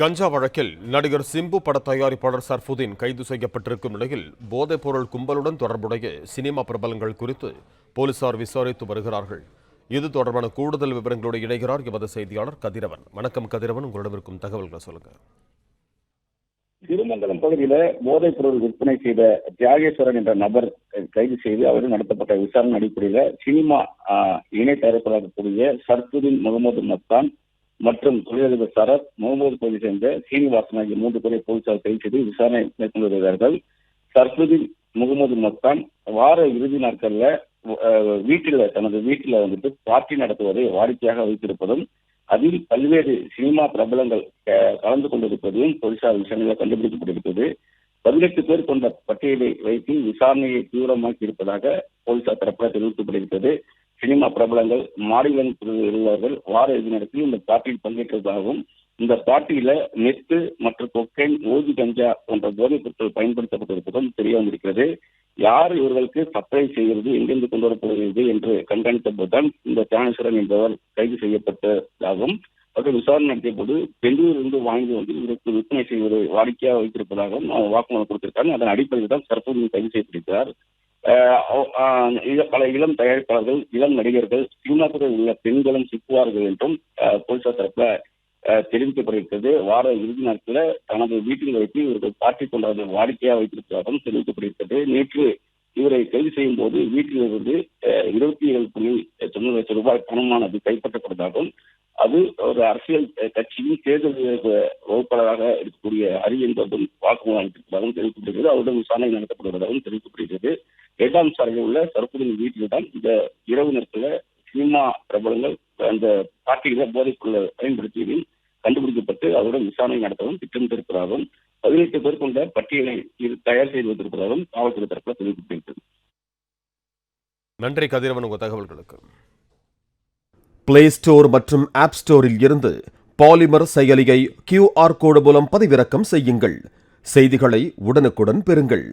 கஞ்சா வழக்கில் நடிகர் சிம்பு பட தயாரிப்பாளர் சர்ஃபுதீன் கைது செய்யப்பட்டிருக்கும் நிலையில் போதைப்பொருள் கும்பலுடன் தொடர்புடைய சினிமா பிரபலங்கள் குறித்து போலீசார் விசாரித்து வருகிறார்கள். இது தொடர்பான கூடுதல் விவரங்களோடு இணைகிறார் எமது செய்தியாளர் கதிரவன். வணக்கம் கதிரவன். உங்களிடம் இருக்கும் தகவல்களை சொல்லுங்க. திருமங்கலம் பகுதியில போதைப் பொருள் விற்பனை செய்த தியாகேஸ்வரன் என்ற நபர் கைது செய்து அவரிடம் நடத்தப்பட்ட விசாரணை அடிப்படையில சினிமா இணை தயாரிப்பாளர் கூடிய சர்ஃபுதீன் முகமது மஸ்தான் மற்றும் தொழிலதிபர் சரத் முகமது பகுதி சேர்ந்த சீனிவாசன் ஆகிய மூன்று பேரை போலீசார் கைது செய்து விசாரணை மேற்கொண்டு வருகிறார்கள். சர்புதீன் முகமது மஸ்தான் வார இறுதி நாட்கள்ல வீட்டில தனது வீட்டில வந்துட்டு பார்ட்டி நடத்துவதை வாடிக்கையாக வைத்திருப்பதும் அதில் பல்வேறு சினிமா பிரபலங்கள் கலந்து கொண்டிருப்பதையும் போலீசார் விசாரணையில் கண்டுபிடிக்கப்பட்டிருக்கிறது. பதினெட்டு பேர் கொண்ட பட்டியலை வைத்து விசாரணையை தீவிரமாக்கி இருப்பதாக போலீசார் தரப்பில் தெரிவிக்கப்பட்டிருக்கிறது. சினிமா பிரபலங்கள் மாநிலம் உள்ளவர்கள் வார இறுதி நடத்தி இந்த பார்ட்டியில் பங்கேற்றதாகவும் இந்த பார்ட்டியில நெத்து மற்றும் கொக்கைன் ஓதி கஞ்சா போன்ற போதைப் பொருட்கள் பயன்படுத்தப்பட்டிருப்பதும் தெரிய வந்திருக்கிறது. யார் இவர்களுக்கு சப்ளை செய்கிறது எங்கிருந்து கொண்டு வரப்படுகிறது என்று கண்காணித்த போதுதான் இந்த தியானேஸ்வரன் என்பவர் கைது செய்யப்பட்டதாகவும் அவர்கள் விசாரணை நடத்திய போது பெங்களூரிலிருந்து வாங்கி வந்து இவருக்கு விற்பனை செய்வதை வாடிக்கையாக வைத்திருப்பதாகவும் வாக்குமூலம் கொடுத்திருக்காங்க. அதன் அடிப்படையில் தான் தற்போது கைது செய்யப்பட்டிருக்கிறார். பல இளம் தயாரிப்பாளர்கள் இளம் நடிகர்கள் சினிமாத்துறையில் உள்ள பெண்களும் சிக்குவார்கள் என்றும் போலீசார் தரப்புல தெரிவிக்கப்படுகிறது வார இறுதி நாட்களில் தனது வீட்டில் வைத்து இவர்கள் பார்ட்டி கொண்டாட வாடிக்கையாக வைத்திருப்பதாகவும் தெரிவிக்கப்படுகிறது நேற்று இவரை கைது செய்யும் போது வீட்டில் இருந்து இருபத்தி ஏழு புள்ளி தொண்ணூறு லட்சம் ரூபாய் பணமானது கைப்பற்றப்பட்டதாகவும் அது ஒரு அரசியல் கட்சியின் தேர்தல் வகுப்பாளராக இருக்கக்கூடிய அறிவு என்பதும் வாக்குமூலம் அளித்திருப்பதாகவும் தெரிவிக்கப்படுகிறது அவருடன் விசாரணை நடத்தப்படுவதாகவும் தெரிவிக்கப்படுகிறது இரண்டாம் சாலையில் உள்ள சரப்புதின் வீட்டில் தான் இந்த இரவு நேரத்தில் சினிமா பிரபலங்கள் அந்த பார்ட்டியில போதைப் பயன்படுத்தியதையும் பயன்படுத்தியதில் கண்டுபிடிக்கப்பட்டு அவருடன் விசாரணை நடத்தவும் திட்டமிட்டிருப்பதாகவும் பதினெட்டு பேர் கொண்ட பட்டியலை இது தயார் செய்து வைத்திருப்பதாகவும் காவல்துறை தரப்பில் தெரிவிக்கப்பட்டிருக்கிறது நன்றி கதிரவன் உங்கள் தகவல்களுக்கு. பிளே ஸ்டோர் மற்றும் ஆப் ஸ்டோரில் இருந்து பாலிமர் செயலியை கியூஆர் கோடு மூலம் பதிவிறக்கம் செய்யுங்கள். செய்திகளை உடனுக்குடன் பெறுங்கள்.